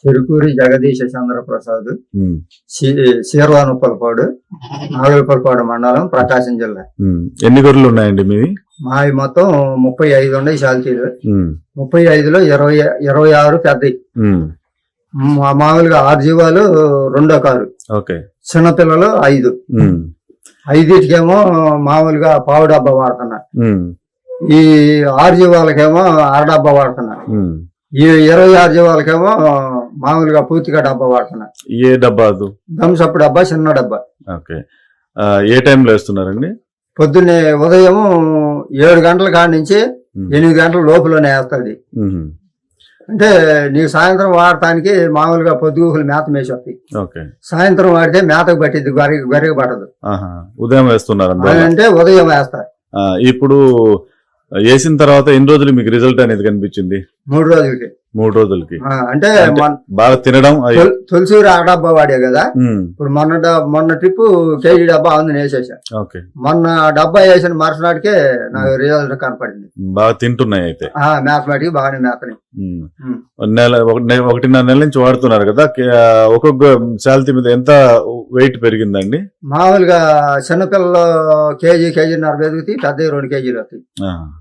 చెరుకూరి జగదీశ చంద్ర ప్రసాద్ ఉమ్, శీర్వానుప్పలపాడు నాగలపల్పాడు మండలం ప్రకాశం జిల్లా. ఎన్ని గొర్రెలు ఉన్నాయండి మీవి మావి మొత్తం ముప్పై ఐదు ఉన్నాయి శాల్తీలు ముప్పై ఐదులో ఇరవై ఇరవై ఆరు పెద్దవి. మా- మామూలుగా ఆరు జీవాలు రెండో కారు. ఓకే. చిన్నపిల్లలు ఐదు. ఉమ్, ఐదిటికేమో మామూలుగా పావు డబ్బా వాడుతున్నా. ఈ ఆరు జీవాలకేమో అర డబ్బా వాడుతున్నా. ఈ ఇరవై ఆరు జీవాలకేమో మామూలుగా పూర్తిగా డబ్బా వాడుతున్నా. ఏ డబ్బా అది? థమ్సప్ డబ్బా చిన్న డబ్బా. ఓకే. ఏ టైంలో వేస్తున్నారండి? పొద్దున్నే ఉదయం ఏడు గంటల కాడి నుంచి ఎనిమిది గంటల లోపలనే వేస్తుంది. అంటే నీకు సాయంత్రం వాడటానికి మామూలుగా పొద్దుగూకులు మేత మేసి సాయంత్రం వాడితే మేతకు పట్టింది గరి గరిగ పట్టదు ఆహా. ఉదయం వేస్తున్నారు. అంటే ఉదయం వేస్తారు ఇప్పుడు వేసిన తర్వాత ఎన్ని రోజులు మీకు రిజల్ట్ అనేది కనిపించింది? మూడు రోజులకి. మూడు రోజులకి. ఆ, అంటే బాగా తినడం అయి- తొలి- తొలిసూరి ఆ డబ్బా వాడే కదా? ఇప్పుడు మొన్న మొన్న ట్రిప్ కేజీ డబ్బా అందుని వేసేసా. ఓకే. మొన్న డబ్బా వేసిన మరుసనాటికే నాకు రిజల్ట్ కనపడింది. బాగా తింటున్నాయి అయితే. మ్యాథమెటిక్ బాగానే. ఉమ్. నెల ఒకటిన్నర నెల నుంచి వాడుతున్నారు కదా. ఒక్కొక్క శాలరీ మీద ఎంత వెయిట్ పెరిగిందండి? మామూలుగా చిన్నపిల్లలు కేజీ కేజీన్నర ఎదుగుతాయి పెద్ద రెండు కేజీలు ఆ,